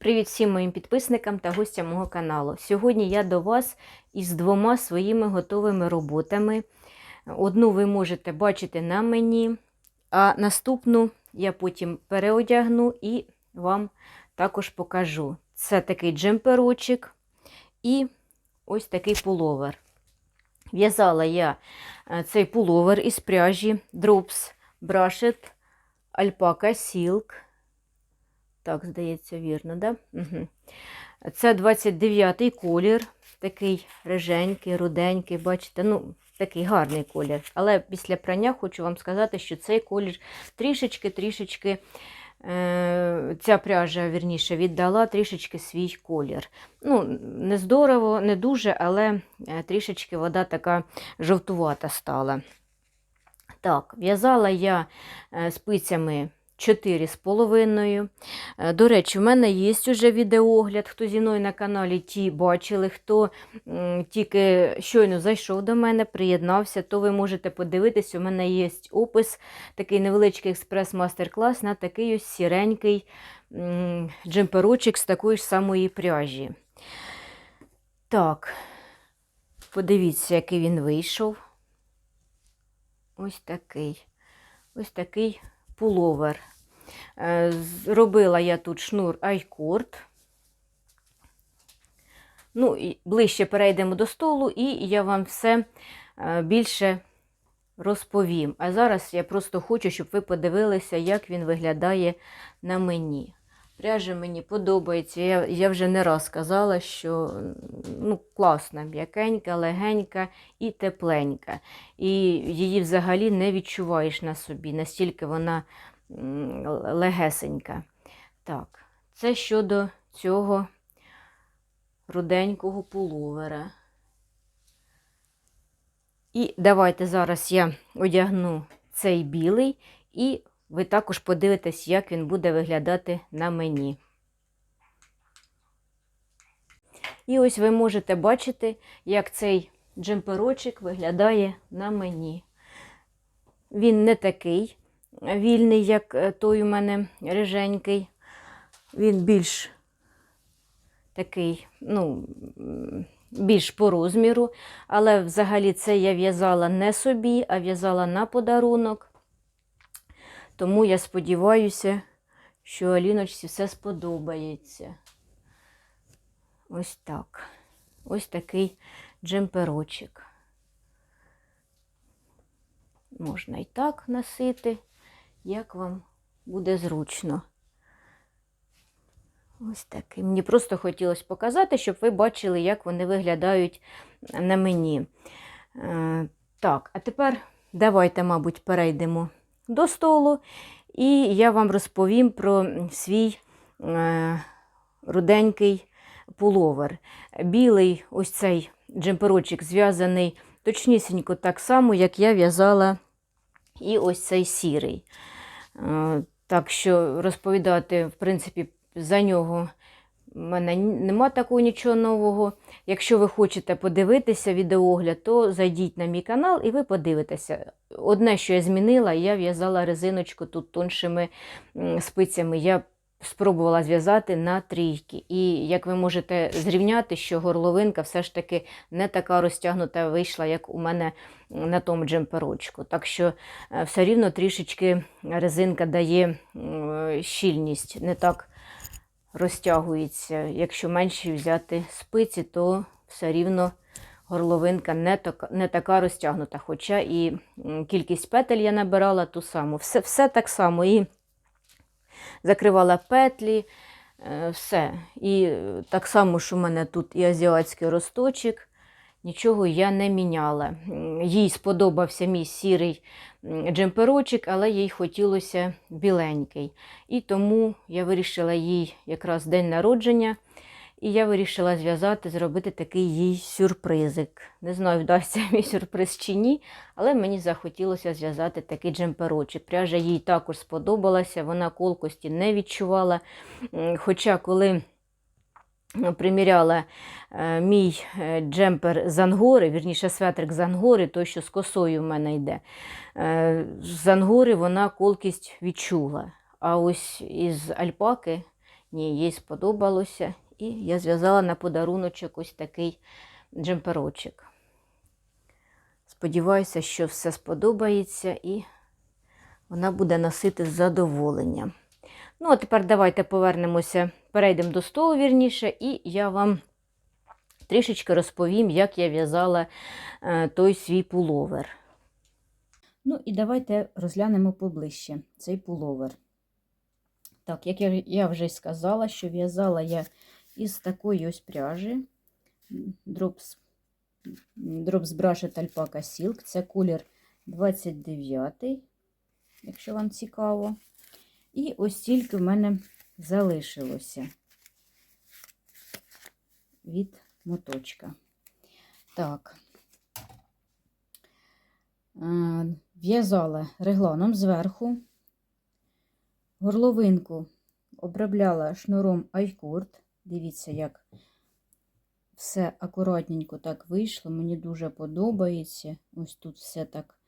Привіт всім моїм підписникам та гостям мого каналу. Сьогодні я до вас із двома своїми готовими роботами. Одну ви можете бачити на мені, а наступну я потім переодягну і вам також покажу. Це такий джемперочок і ось такий пуловер. В'язала я е, цей пуловер із пряжі Drops Brushed Alpaca Silk. Так, здається, вірно, да? Угу. Це 29-й колір, такий риженький, руденький, бачите, ну, такий гарний колір. Але після прання хочу вам сказати, що цей колір трішечки-трішечки, е, ця пряжа, вірніше, віддала трішечки свій колір. Ну, не здорово, не дуже, але е, трішечки вода така жовтувата стала. Так, в'язала я е, спицями 4,5. Е, До речі, в мене є вже відеоогляд. Хто зі мною на каналі, ті бачили, хто тільки щойно зайшов до мене, приєднався, то ви можете подивитись, у мене є опис, такий невеличкий експрес-мастер-клас на такий ось сіренький джемперочок з такої ж самої пряжі. Так, подивіться, який він вийшов. Ось такий. Ось такий пуловер. Е, Зробила я тут шнур айкорд. Ну, і ближче перейдемо до столу, і я вам все е, більше розповім. А зараз я просто хочу, щоб ви подивилися, як він виглядає на мені. Пряжа мені подобається. Я я вже не раз казала, що ну, класна, м'якенька, легенька і тепленька. І її взагалі не відчуваєш на собі, настільки вона легесенька. Так, це щодо цього руденького пуловера. І давайте зараз я одягну цей білий і ви також подивитесь, як він буде виглядати на мені. І ось ви можете бачити, як цей джемперочок виглядає на мені. Він не такий вільний, як е, той у мене риженький. Він більш такий, ну, більш по розміру. Але взагалі це я в'язала не собі, а в'язала на подарунок. Тому я сподіваюся, що Аліночці все сподобається. Ось так. Ось такий джемперочок. Можна і так носити, як вам буде зручно. Ось такий. Мені просто хотілося показати, щоб ви бачили, як вони виглядають на мені. Е, так, а тепер давайте, мабуть, перейдемо до столу, і я вам розповім про свій е, руденький пуловер. Білий ось цей джемперочок зв'язаний точнісінько так само, як я в'язала і ось цей сірий. Е, так що розповідати, в принципі, за нього в мене нема такого нічого нового. Якщо ви хочете подивитися відеогляд, то зайдіть на мій канал і ви подивитеся. Одне, що я змінила, я в'язала резиночку тут тоншими спицями. Я спробувала зв'язати на трійки. І як ви можете зрівняти, що горловинка все ж таки не така розтягнута вийшла, як у мене на тому джемперочку. Так що е, все рівно трішечки резинка дає щільність. не так розтягується. Якщо менші взяти спиці, то все рівно горловинка не така, не така розтягнута. Хоча і кількість петель я набирала ту саму. Все, все так само. І закривала петлі, е, все. І так само, що в мене тут і азіатський росточок. Нічого я не міняла. Їй сподобався мій сірий джемперочок, але їй хотілося біленький. І тому я вирішила їй якраз день народження, і я вирішила зв'язати, зробити такий їй сюрпризик. Не знаю, вдасться мій сюрприз чи ні, але мені захотілося зв'язати такий джемперочок. Пряжа їй також сподобалася, вона колкості не відчувала. Хоча коли приміряла е, мій е, джемпер з ангори, вірніше светрик з ангори, той, що з косою в мене йде. Е, з ангори вона колкість відчула. А ось із альпаки Ні, їй сподобалося. І я зв'язала на подаруночок ось такий джемперочок. Сподіваюся, що все сподобається і вона буде носити з задоволенням. Ну, а тепер давайте повернемося, перейдемо до столу вірніше, і я вам трішечки розповім, як я в'язала е, той свій пуловер. Ну і давайте розглянемо поближче цей пуловер. Так, як я, я вже сказала, що в'язала я із такої ось пряжі Drops, Drops Brushed Alpaca Silk. Це колір 29, якщо вам цікаво. І ось тільки в мене залишилося від моточка. Так. Е, В'язала регланом зверху, горловинку обробляла шнуром айкурт. Дивіться, як все акуратненько так вийшло. Мені дуже подобається. Ось тут все так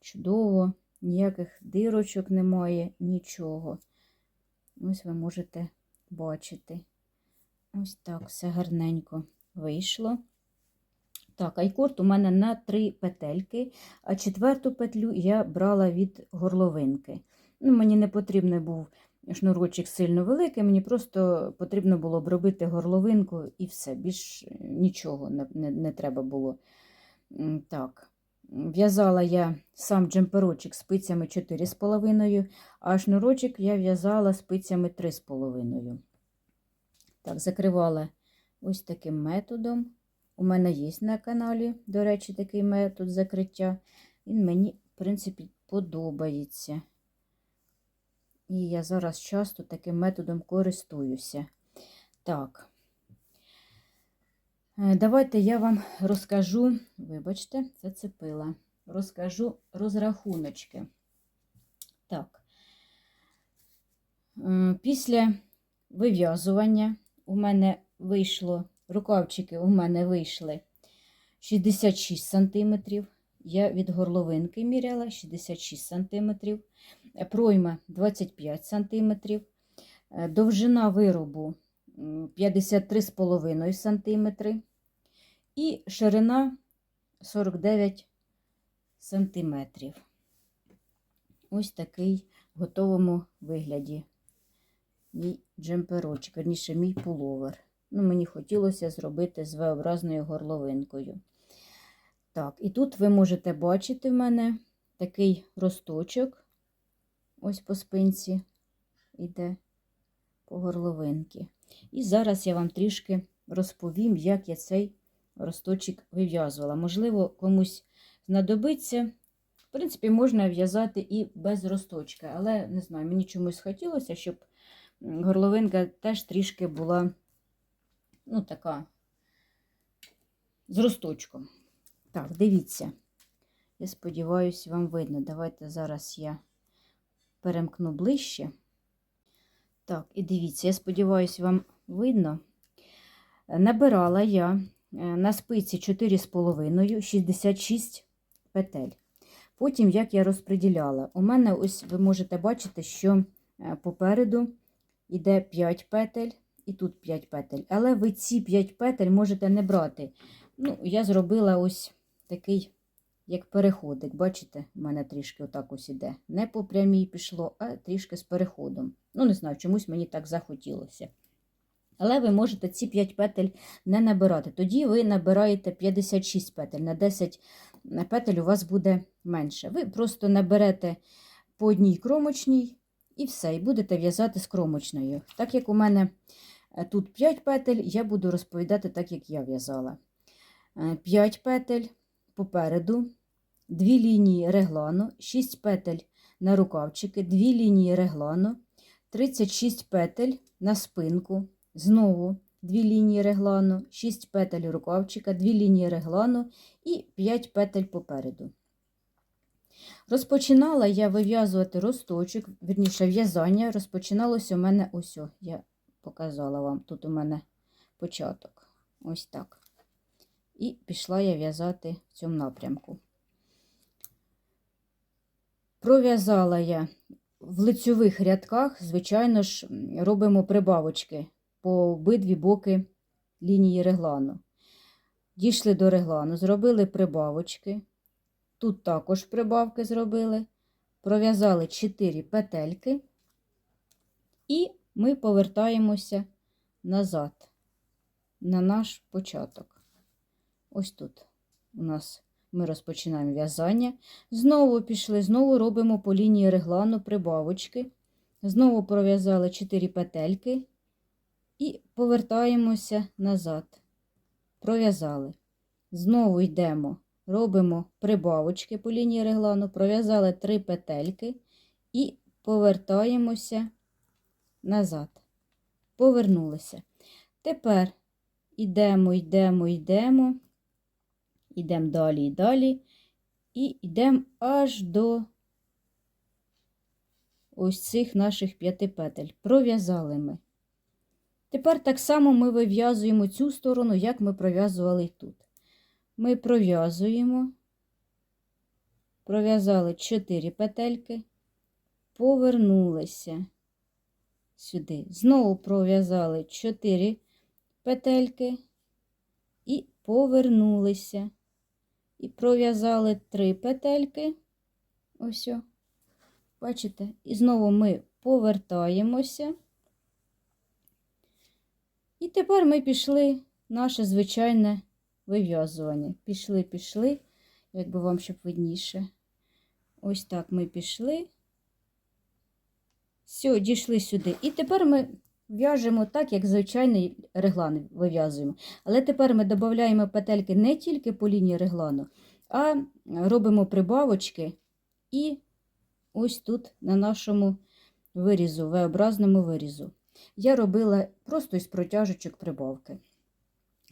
чудово, ніяких дирочок немає, нічого. Ось ви можете бачити. Ось так все гарненько вийшло. Так, айкорд у мене на три петельки, а четверту петлю я брала від горловинки. Ну, Мені не потрібен був шнурочок сильно великий, мені просто потрібно було обробити горловинку і все, більш нічого не, не, не треба було. Так, В'язала я сам джемперочок спицями 4,5, а шнурочок я в'язала спицями 3,5. Так, закривала ось таким методом. У мене є на каналі, до речі, такий метод закриття. Він мені, в принципі, подобається. І я зараз часто таким методом користуюся. Так, Е, давайте я вам розкажу, вибачте, зацепила, розкажу розрахуночки. Так, Е, після вив'язування у мене вийшло рукавчики у мене вийшли 66 см. Я від горловинки міряла 66 см, пройма 25 см, довжина виробу 53,5 см і ширина 49 см. Ось такий в готовому вигляді мій джемперочок, верніше мій пуловер. Ну, Мені хотілося зробити з V-образною горловинкою. Так, і тут ви можете бачити в мене такий росточок, ось по спинці йде по горловинці. І зараз я вам трішки розповім, як я цей росточок вив'язувала. Можливо, комусь знадобиться. В принципі, можна в'язати і без росточка, але не знаю, мені чомусь хотілося, щоб горловинка теж трішки була ну, така з росточком. Так, дивіться. Я сподіваюся, вам видно. Давайте зараз я перемкну ближче. Так, і дивіться, я сподіваюся, вам видно. Набирала я на спиці 4,5, 66 петель. Потім, як я розподіляла, у мене ось ви можете бачити, що попереду йде 5 петель, і тут 5 петель. Але ви ці 5 петель можете не брати. Ну, Я зробила ось такий, як переходик. Бачите, у мене трішки отак ось іде. Не по прямій пішло, а трішки з переходом. Ну, не знаю, чомусь мені так захотілося. Але ви можете ці 5 петель не набирати. Тоді ви набираєте 56 петель. На 10 петель у вас буде менше. Ви просто наберете по одній кромочній і все, і будете в'язати з кромочною. Так як у мене е, тут 5 петель, я буду розповідати так, як я в'язала. 5 петель попереду, 2 лінії реглану, 6 петель на рукавчики, 2 лінії реглану, 36 петель на спинку, знову 2 лінії реглану, 6 петель рукавчика, 2 лінії реглану і 5 петель попереду. Розпочинала я вив'язувати росточок, вірніше в'язання розпочиналося у мене ось, я показала вам, тут у мене початок. Ось так. І пішла я в'язати в цьому напрямку. Пров'язала я в лицьових рядках, звичайно ж, робимо прибавочки по обидві боки лінії реглану. Дійшли до реглану, зробили прибавочки. Тут також прибавки зробили. Пров'язали 4 петельки. І ми повертаємося назад на наш початок. Ось тут у нас ми розпочинаємо в'язання. Знову пішли, знову робимо по лінії реглану прибавочки. Знову пров'язали 4 петельки і повертаємося назад. Пров'язали. Знову йдемо, робимо прибавочки по лінії реглану, пров'язали 3 петельки і повертаємося назад. Повернулися. Тепер йдемо, йдемо, йдемо, йдемо далі і далі, і йдемо аж до ось цих наших п'яти петель. Пров'язали ми. Тепер так само ми вив'язуємо цю сторону, як ми пров'язували тут. Ми пров'язуємо, пров'язали 4 петельки, повернулися сюди. Знову пров'язали 4 петельки і повернулися. І пров'язали 3 петельки. Ось. Бачите? І знову ми повертаємося. І тепер ми пішли наше звичайне вив'язування. Пішли, пішли, якби вам щоб видніше. Ось так ми пішли. Все, дійшли сюди. І тепер ми в'яжемо так, як звичайний реглан вив'язуємо. Але тепер ми додаємо петельки не тільки по лінії реглану, а робимо прибавочки і ось тут на нашому вирізу, V-образному вирізу. Я робила просто із протяжечок прибавки.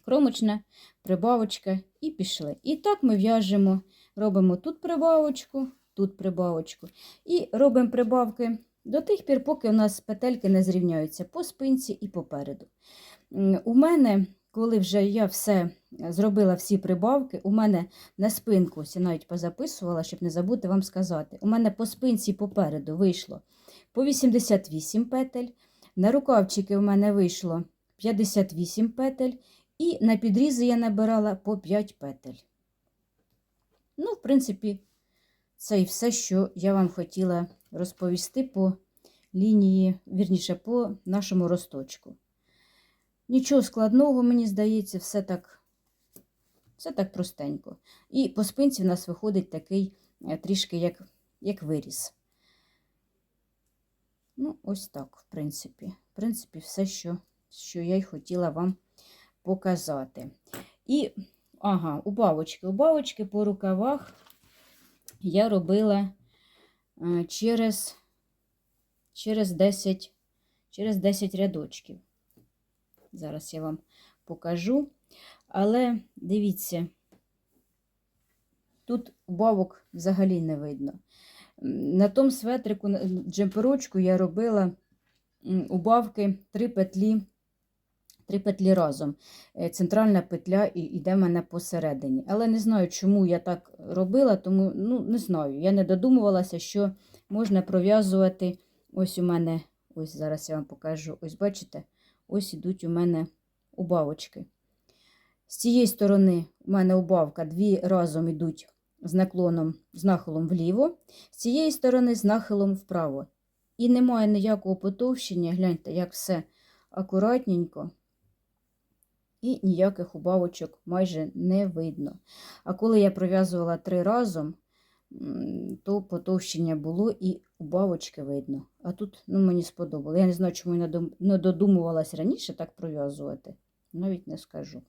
Кромочна, прибавочка і пішли. І так ми в'яжемо, робимо тут прибавочку, тут прибавочку. І робимо прибавки до тих пір, поки у нас петельки не зрівняються по спинці і попереду. У мене, коли вже я все зробила всі прибавки, у мене на спинку, я навіть позаписувала, щоб не забути вам сказати, у мене по спинці і попереду вийшло по 88 петель, на рукавчики у мене вийшло 58 петель, і на підрізи я набирала по 5 петель. Ну, в принципі, це і все, що я вам хотіла розповісти по лінії, вірніше, по нашому росточку. Нічого складного, мені здається, все так, все так простенько. І по спинці в нас виходить такий е, трішки як, як виріс. Ну, ось так, в принципі. В принципі, все, що, що я й хотіла вам показати. І, ага, убавочки. Убавочки по рукавах я робила через, через, 10, через 10 рядочків. Зараз я вам покажу. Але дивіться, тут убавок взагалі не видно. На тому светрику, джемперочку я робила убавки три петлі, три петлі разом. Е, Центральна петля йде в мене посередині. Але не знаю, чому я так робила, тому ну, не знаю. Я не додумувалася, що можна пров'язувати. Ось у мене, ось зараз я вам покажу. Ось бачите, ось ідуть у мене убавочки. З цієї сторони у мене убавка дві разом йдуть з наклоном, з нахилом вліво, з цієї сторони з нахилом вправо. І немає ніякого потовщення, гляньте, як все акуратненько. І ніяких убавочок майже не видно. А коли я пров'язувала три разом, то потовщення було і убавочки видно. А тут ну, мені сподобалося. Я не знаю, чому я не додумувалась раніше так пров'язувати. Навіть не скажу.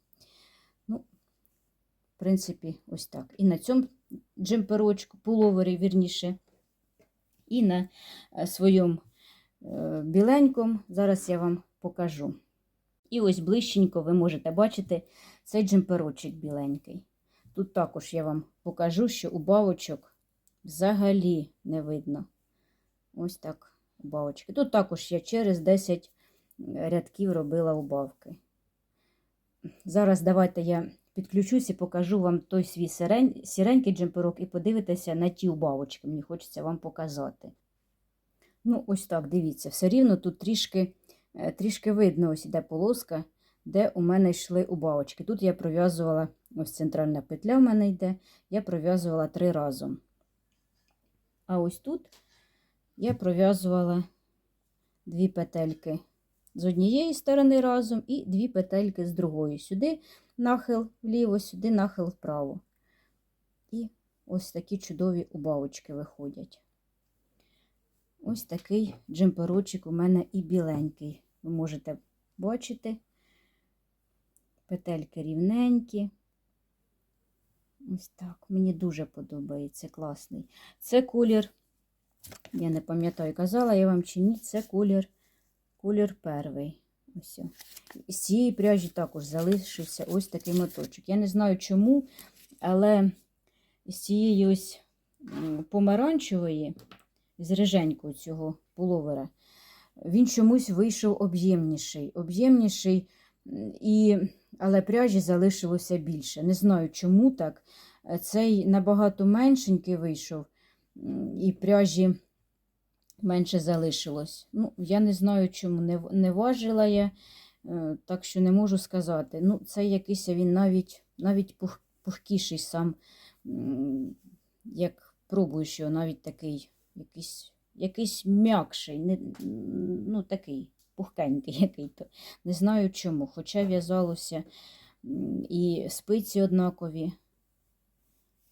Ну, в принципі, ось так. І на цьому джемперочку, пуловері, вірніше, і на е, своєму е, біленькому. Зараз я вам покажу. І ось ближченько ви можете бачити цей джемперочок біленький. Тут також я вам покажу, що убавочок взагалі не видно. Ось так убавочки. Тут також я через 10 рядків робила убавки. Зараз давайте я підключусь і покажу вам той свій сирень, сіренький джемперок і подивитися на ті убавочки. Мені хочеться вам показати. Ну, ось так, дивіться, все рівно тут трішки, е, трішки видно, ось іде полоска, де у мене йшли убавочки. Тут я пров'язувала, ось центральна петля в мене йде, я пров'язувала три разом. А ось тут я пров'язувала дві петельки з однієї сторони разом і дві петельки з другої. Сюди нахил вліво, сюди нахил вправо. І ось такі чудові убавочки виходять. Ось такий джемперочок у мене і біленький. Ви можете бачити. Петельки рівненькі. Ось так. Мені дуже подобається класний. Це колір, я не пам'ятаю, казала я вам чи ні, це колір, колір перший. Ось. З цієї пряжі також залишився ось такий моточок. Я не знаю чому, але з цієї ось помаранчевої, з риженького цього пуловера, він чомусь вийшов об'ємніший. Об'ємніший, і, але пряжі залишилося більше. Не знаю, чому так. Цей набагато меншенький вийшов, і пряжі менше залишилось. Ну, я не знаю, чому не, не важила я, е, так що не можу сказати. Ну, цей якийсь він навіть, навіть пух, пухкіший сам, як пробуєш його, навіть такий якийсь, якийсь м'якший, не, ну, такий пухкенький який-то. Не знаю чому. Хоча в'язалося і спиці однакові.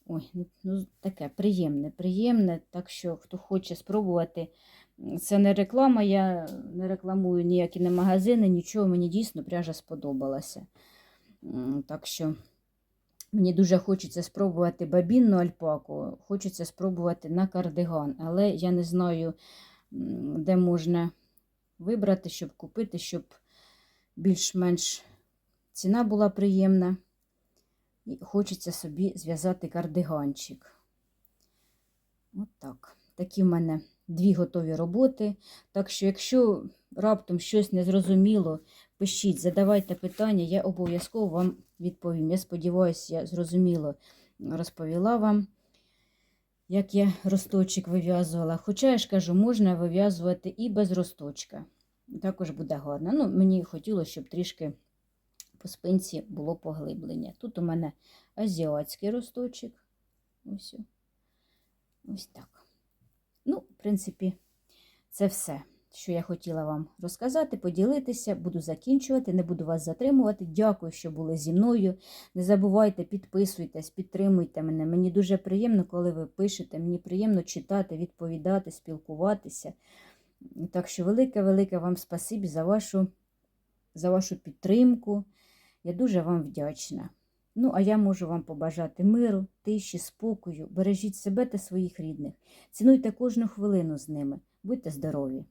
Ой, ну, ну таке приємне, приємне. Так що, хто хоче спробувати, це не реклама, я не рекламую ніякі не магазини, нічого, мені дійсно пряжа сподобалася. Так що мені дуже хочеться спробувати бабінну альпаку, хочеться спробувати на кардиган, але я не знаю, де можна вибрати, щоб купити, щоб більш-менш ціна була приємна. І хочеться собі зв'язати кардиганчик. От так. Такі в мене дві готові роботи. Так що, якщо раптом щось незрозуміло, пишіть, задавайте питання, я обов'язково вам відповім. Я сподіваюся, я зрозуміло розповіла вам, як я росточок вив'язувала. Хоча я ж кажу, можна вив'язувати і без росточка. Також буде гарно. Ну, мені хотілося, щоб трішки по спинці було поглиблення. Тут у мене азіатський росточок. Ось. Ось так. Ну, в принципі, це все, що я хотіла вам розказати, поділитися. Буду закінчувати, не буду вас затримувати. Дякую, що були зі мною. Не забувайте, підписуйтесь, підтримуйте мене. Мені дуже приємно, коли ви пишете. Мені приємно читати, відповідати, спілкуватися. Так що велике-велике вам спасибі за вашу, за вашу підтримку. Я дуже вам вдячна. Ну, а я можу вам побажати миру, тиші, спокою. Бережіть себе та своїх рідних. Цінуйте кожну хвилину з ними. Будьте здорові!